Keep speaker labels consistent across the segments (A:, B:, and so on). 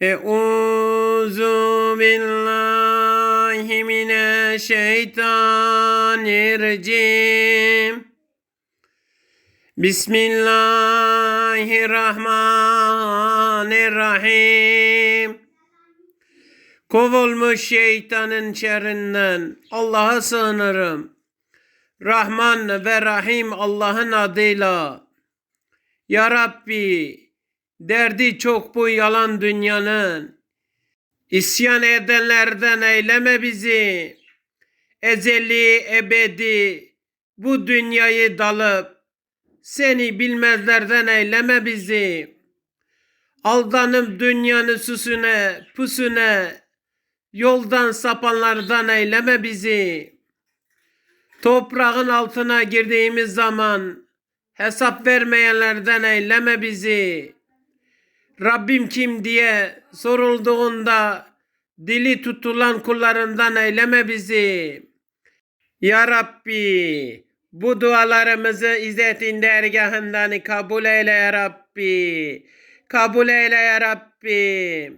A: Euzu billahi mineşşeytanirracim. Bismillahirrahmanirrahim. Kovulmuş şeytanın şerrinden Allah'a sığınırım. Rahman ve Rahim Allah'ın adıyla. Ya Rabbi, derdi çok bu yalan dünyanın. İsyan edenlerden eyleme bizi. Ezeli ebedi bu dünyayı dalıp seni bilmezlerden eyleme bizi. Aldanıp dünyanın süsüne, pusüne, yoldan sapanlardan eyleme bizi. Toprağın altına girdiğimiz zaman hesap vermeyenlerden eyleme bizi. Rabbim kim diye sorulduğunda dili tutulan kullarından eyleme bizi. Ya Rabbi bu dualarımızı İzzet'in dergahından kabul eyle ya Rabbi. Kabul eyle ya Rabbi.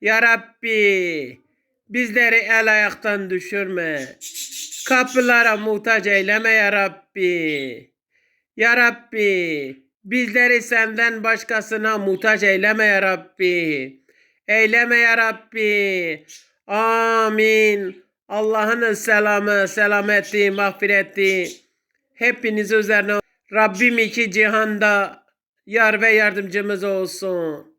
A: Ya Rabbi bizleri el ayaktan düşürme. Kapılara muhtaç eyleme ya Rabbi. Ya Rabbi bizleri senden başkasına muhtaç eyleme ya Rabbi. Eyleme ya Rabbi. Amin. Allah'ın selamı, selameti, mağfireti hepiniz üzerine Rabbim iki cihanda yar ve yardımcımız olsun.